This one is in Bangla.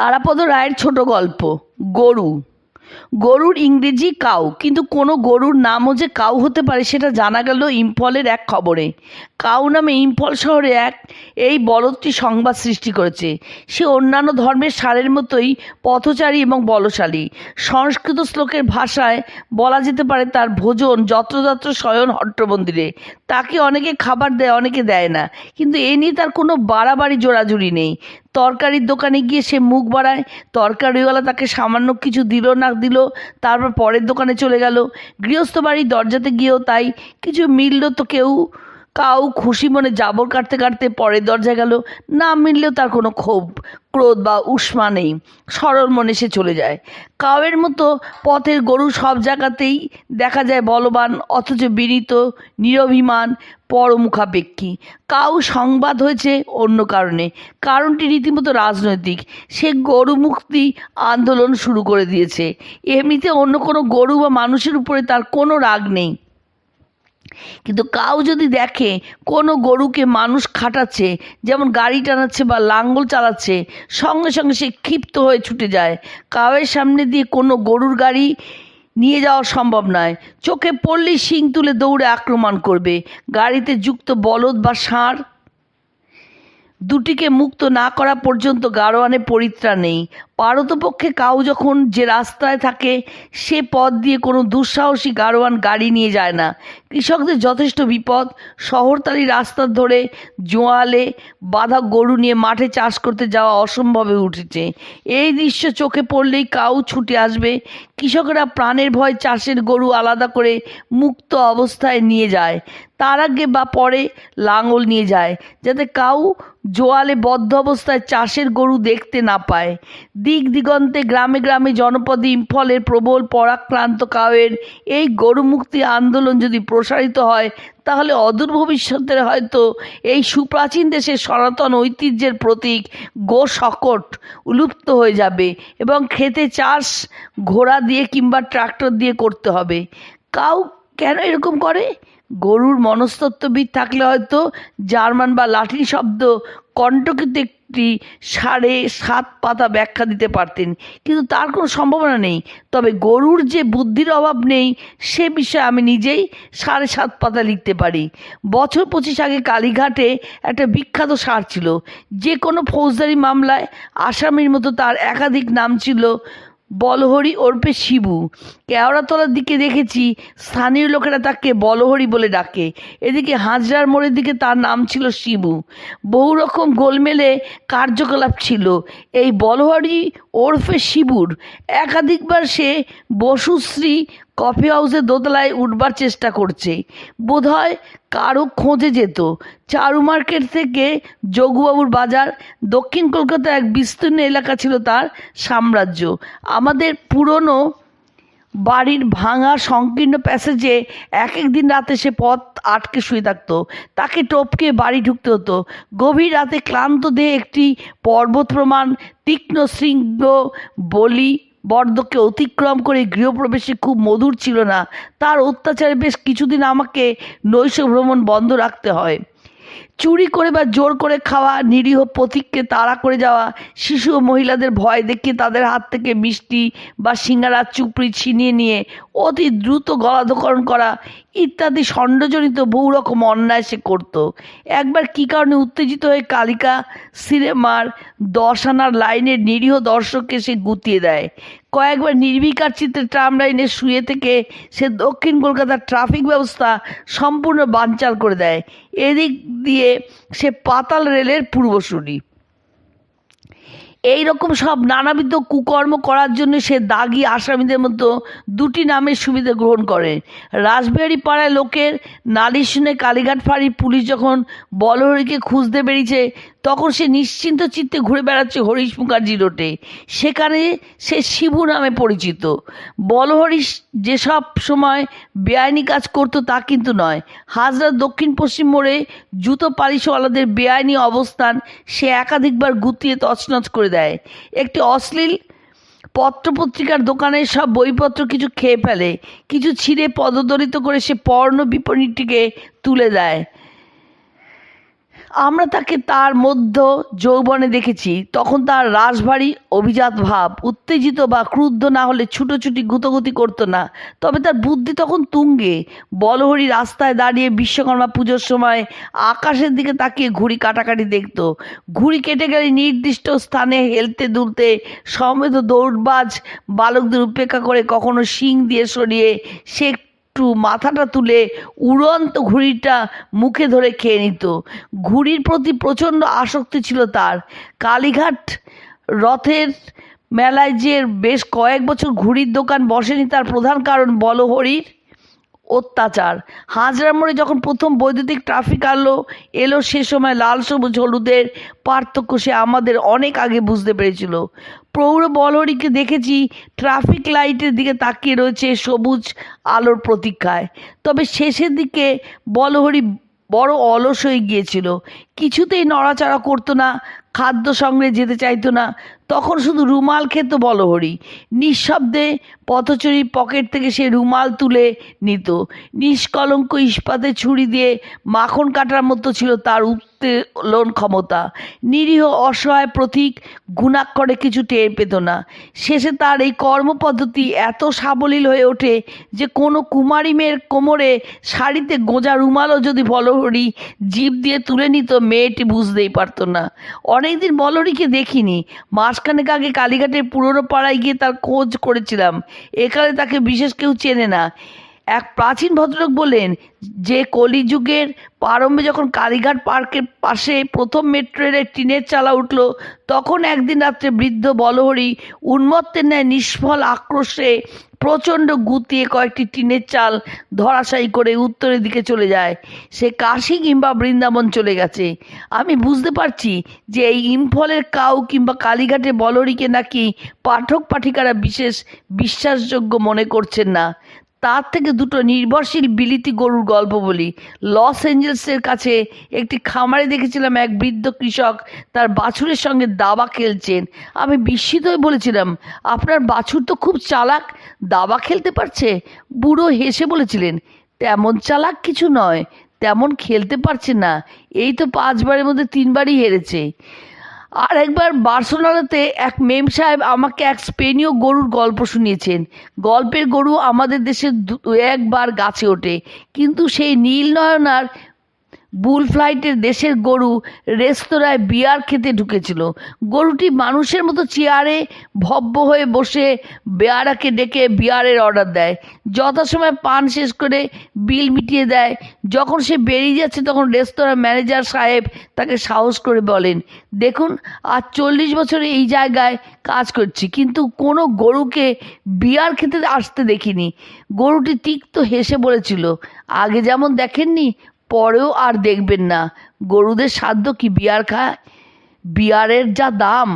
তারাপদ রায়ের ছোট গল্প, গরু। গরুর ইংরেজি কাউ, কিন্তু কোনো গরুর নামও যে কাউ হতে পারে সেটা জানা গেল ইম্ফলের এক খবরে। কাউ নামে ইম্ফল শহরে এক, এই বলদটি সংবাদ সৃষ্টি করেছে। সে অন্যান্য ধর্মের সারের মতোই পথচারী এবং বলশালী। সংস্কৃত শ্লোকের ভাষায় বলা যেতে পারে তার ভোজন যত্রযত্র শয়ন হট্টমন্দিরে। তাকে অনেকে খাবার দেয়, অনেকে দেয় না। কিন্তু এ নিয়ে তার কোনো বাড়াবাড়ি, জোড়াজুড়ি নেই। তরকারির দোকানে গিয়ে সে মুখ বাড়ায়। তরকারিওয়ালা তাকে সামান্য কিছু দিল না দিল, তারপর পরের দোকানে চলে গেল। গৃহস্থ বাড়ির দরজাতে গিয়েও তাই। কিছু মিলল তো কেউ। কাউ খুশি মনে জাবর কাটতে কাটতে পরের দরজায় গেল। না মিললেও তার কোনো ক্ষোভ, ক্রোধ বা উষ্মা নেই। সরল মনে সে চলে যায়। কাউয়ের মতো পথের গরু সব জায়গাতেই দেখা যায় বলবান, অথচ বিনীত, নিরভিমান, পরমুখাপেক্ষী। কাউ সংবাদ হয়েছে অন্য কারণে। কারণটি রীতিমতো রাজনৈতিক। সে গরু মুক্তি আন্দোলন শুরু করে দিয়েছে। এমনিতে অন্য কোনো গরু বা মানুষের উপরে তার কোনো রাগ নেই। কিন্তু কাউ যদি দেখে কোনো গরুকে মানুষ খাটাচ্ছে, যেমন গাড়ি টানাচ্ছে বা লাঙ্গল চালাচ্ছে, সঙ্গে সঙ্গে সে ক্ষিপ্ত হয়ে ছুটে যায়। কাউয়ের সামনে দিয়ে কোনো গরুর গাড়ি নিয়ে যাওয়া সম্ভব নয়। চোখে পড়লেই শিং তুলে দৌড়ে আক্রমণ করবে। গাড়িতে যুক্ত বলদ বা ষাঁড় দুটিকে মুক্ত না করা পর্যন্ত গাড়োয়ানে পরিত্রাণ নেই। পারতপক্ষে কাউ যখন যে রাস্তায় থাকে, সে পথ দিয়ে কোনো দুঃসাহসী গাড়োয়ান গাড়ি নিয়ে যায় না। কৃষকদের যথেষ্ট বিপদ। শহরতালি রাস্তা ধরে জোয়ালে বাঁধা গরু নিয়ে মাঠে চাষ করতে যাওয়া অসম্ভবে উঠেছে। এই দৃশ্য চোখে পড়লেই কাউ ছুটে আসবে। কৃষকরা প্রাণের ভয় চাষের গরু আলাদা করে মুক্ত অবস্থায় নিয়ে যায়। তার আগে বা পরে লাঙল নিয়ে যায়, যাতে কাউ জোয়ালে বদ্ধ অবস্থায় চাষের গরু দেখতে না পায়। দিক দিগন্তে গ্রামে গ্রামে জনপদে ইম্ফলের প্রবল পরাক্রান্ত কাউয়ের এই গরু মুক্তি আন্দোলন যদি প্রসারিত হয়, তাহলে অদূর ভবিষ্যতের হয়তো এই সুপ্রাচীন দেশের সনাতন ঐতিহ্যের প্রতীক গো শকট লুপ্ত হয়ে যাবে এবং খেতে চাষ ঘোড়া দিয়ে কিংবা ট্রাক্টর দিয়ে করতে হবে। কাউ কেন এরকম করে? গরুর মনস্তত্ত্ববিদ থাকলে হয়তো জার্মান বা লাটিন শব্দ কণ্টকিত একটি সাড়ে সাত পাতা ব্যাখ্যা দিতে পারতেন। কিন্তু তার কোনো সম্ভাবনা নেই। তবে গরুর যে বুদ্ধির অভাব নেই, সে বিষয়ে আমি নিজেই সাড়ে সাত পাতা লিখতে পারি। বছর পঁচিশ আগে কালীঘাটে একটা বিখ্যাত সার ছিল। যে কোনো ফৌজদারি মামলায় আসামির মতো তার একাধিক নাম ছিল বলহরি ওরপে শিবু। কেওড়াতলার দিকে দেখেছি, স্থানীয় লোকেরা তাকে বলহরি বলে ডাকে। এদিকে হাজরার মোড়ের দিকে তার নাম ছিল শিবু। বহু রকম গোলমেলে কার্যকলাপ ছিল। এই বলহরি ওরফে শিবুর একাধিকবার সে বসুশ্রী কফি হাউসের দোতলায় উঠবার চেষ্টা করছে। বোধহয় কারও খোঁজে যেত। চারু মার্কেট থেকে যোগুবাবুর বাজার, দক্ষিণ কলকাতার এক বিস্তীর্ণ এলাকা ছিল তার সাম্রাজ্য। আমাদের পুরনো বাড়ির ভাঙা সংকীর্ণ প্যাসেজে এক এক দিন রাতে সে পথ আটকে শুয়ে থাকতো। তাকে টপকে বাড়ি ঢুকতে হতো। গভীর রাতে ক্লান্ত দেহে একটি পর্বত প্রমাণ তীক্ষ্ণ শৃঙ্গ বলি বর্দকে অতিক্রম করে গৃহপ্রবেশে খুব মধুর ছিল না। তার অত্যাচারে বেশ কিছুদিন আমাকে নৈশ ভ্রমণ বন্ধ রাখতে হয়। চুরি করে বা জোর করে খাওয়া, নিরীহ পথিককে তাড়া করে যাওয়া, শিশু ও মহিলাদের ভয় দেখিয়ে তাদের হাত থেকে মিষ্টি বা সিঙ্গারা, চুপড়ি ছিনিয়ে নিয়ে অতি দ্রুত গলাধকরণ করা ইত্যাদি ষণ্ডজনিত বহু রকম অন্যায় সে করত। একবার কী কারণে উত্তেজিত হয়ে কালিকা সিনেমার দশ আনার লাইনের নিরীহ দর্শককে সে গুতিয়ে দেয়। কয়েকবার নির্বিকার চিত্রে ট্রাম লাইনে শুয়ে থেকে সে দক্ষিণ কলকাতার ট্রাফিক ব্যবস্থা সম্পূর্ণ বানচাল করে দেয়। এদিক দিয়ে সে পাতাল রেলের পূর্বসূরি। এই রকম সব নানাবিধ কুকর্ম করার জন্য সে দাগি আসামিদের মতো দুটি নামের সুবিধা গ্রহণ করে। রাজবিহারী পাড়ায় লোকের নালিশ শুনে কালীঘাট ফাঁড়ির পুলিশ যখন বলহরিকে খুঁজতে বেরিয়েছে, তখন সে নিশ্চিন্ত চিত্তে ঘুরে বেড়াচ্ছে হরিশ মুখার্জি রোটে সেখানে সে শিবু নামে পরিচিত। বলহরি যেসব সময় বেআইনি কাজ করতো তা কিন্তু নয়। হাজরা দক্ষিণ পশ্চিম মোড়ে জুতো পালিশওয়ালাদের বেআইনি অবস্থান সে একাধিকবার গুতিয়ে তছনছ করে দেয়। একটি অশ্লীল পত্রপত্রিকার দোকানের সব বইপত্র কিছু খেয়ে ফেলে, কিছু ছিঁড়ে পদদলিত করে সে পর্ণ বিপণীটিকে তুলে দেয়। আমরা তাকে তার মধ্য যৌবনে দেখেছি, তখন তার রাশভারী অভিজাত ভাব, উত্তেজিত বা ক্রুদ্ধ না হলে ছুটোছুটি গুতোগুতি করতো না। তবে তার বুদ্ধি তখন তুঙ্গে। বলহরি রাস্তায় দাঁড়িয়ে বিশ্বকর্মা পুজোর সময় আকাশের দিকে তাকিয়ে ঘুড়ি কাটাকাটি দেখত। ঘুড়ি কেটে গেলে নির্দিষ্ট স্থানে হেলতে দুলতে সমেত দৌড়বাজ বালকদের উপেক্ষা করে কখনো শিং দিয়ে সরিয়ে সে একটু মাথাটা তুলে উড়ন্ত ঘুড়িটা মুখে ধরে খেয়ে নিত। ঘুড়ির প্রতি প্রচণ্ড আসক্তি ছিল তার। কালীঘাট রথের মেলায় যে বেশ কয়েক বছর ঘুড়ির দোকান বসেনি তার প্রধান কারণ বলহরির অত্যাচার। হাজরা মোড়ে যখন প্রথম বৈদ্যুতিক ট্রাফিক আলো এলো, সে সময় লাল, সবুজ, হলুদের পার্থক্য সে আমাদের অনেক আগে বুঝতে পেরেছিল। প্রৌঢ় বলহরিকে দেখেছি। ট্রাফিক লাইটের দিকে তাকিয়ে রয়েছে সবুজ আলোর প্রতীক্ষায়। তবে শেষের দিকে বলহরি বড় অলস হয়ে গিয়েছিল। কিছুতেই নড়াচড়া করতো না। খাদ্য সংগ্রহে যেতে চাইতো না। তখন শুধু রুমাল খেত বলহরি। নিঃশব্দে পথচরী পকেট থেকে সে রুমাল তুলে নিত। নিষ্কলঙ্ক ইস্পাতে ছুরি দিয়ে মাখন কাটার মতো ছিল তার উত্তোলন ক্ষমতা। নিরীহ অসহায় প্রতীক গুণাক্ষরে কিছু টের পেত না। শেষে তার এই কর্মপদ্ধতি এত সাবলীল হয়ে ওঠে যে কোনো কুমারী মেয়ের কোমরে শাড়িতে গোঁজা রুমালও যদি বলহরি জিভ দিয়ে তুলে নিত, মেয়েটি বুঝতেই পারতো না। অনেকদিন বলরিকে দেখিনি। মাসখানেক আগে কালীঘাটের পুরনো পাড়ায় গিয়ে তার খোঁজ করেছিলাম। এখানে তাকে বিশেষ কেউ চেনে না। এক প্রাচীন ভদ্রলোক বললেন, যে কলিযুগের প্রারম্ভে যখন কালীঘাট পার্কের পাশে প্রথম মেট্রো রেলের টিনের চালা উঠল, তখন একদিন রাত্রে বৃদ্ধ বলহরি উন্মত্তের ন্যায় নিষ্ফল আক্রোশে প্রচণ্ড গুতিয়ে কয়েকটি টিনের চাল ধরাশায়ী করে উত্তরের দিকে চলে যায়। সে কাশি কিংবা বৃন্দাবন চলে গেছে। আমি বুঝতে পারছি যে এই ইম্ফলের কাউ কিংবা কালীঘাটে বলরিকে নাকি পাঠক পাঠিকারা বিশেষ বিশ্বাসযোগ্য মনে করছেন না। তার থেকে দুটো নির্ভরশীল বিলিতি গরুর গল্প বলি। লস অ্যাঞ্জেলসের কাছে একটি খামারে দেখেছিলাম এক বৃদ্ধ কৃষক তার বাছুরের সঙ্গে দাবা খেলছেন। আমি বিস্মিত হয়ে বলেছিলাম, আপনার বাছুর তো খুব চালাক, দাবা খেলতে পারছে? বুড়ো হেসে বলেছিলেন, তেমন চালাক কিছু নয়, তেমন খেলতে পারছে না। এই তো পাঁচবারের মধ্যে তিনবারই হেরেছে। আর একবার বার্সেলোনাতে এক মেম সাহেব আমাকে এক স্পেনীয় গরুর গল্প শুনিয়েছেন। গল্পের গরু আমাদের দেশে একবার গাছে ওঠে। কিন্তু সেই নীল নয়নার বুল ফ্লাইটের দেশের গরু রেস্তোরাঁয় বিয়ার খেতে ঢুকেছিল। গরুটি মানুষের মতো চেয়ারে ভব্য হয়ে বসে বেয়ারাকে ডেকে বিয়ারের অর্ডার দেয়। যথাসময়ে পান শেষ করে বিল মিটিয়ে দেয়। যখন সে বেরিয়ে যাচ্ছে, তখন রেস্তোরাঁ ম্যানেজার সাহেব তাকে সাহস করে বলেন, দেখুন, আজ চল্লিশ বছরে এই জায়গায় কাজ করছি, কিন্তু কোনো গরুকে বিয়ার খেতে আসতে দেখিনি। গরুটি তিক্ত হেসে বলেছিল, আগে যেমন দেখেননি পরেও আর দেখবেন না। গরুদের সাধ্য কি? বিয়ার খায়? বিয়ারের যা দাম।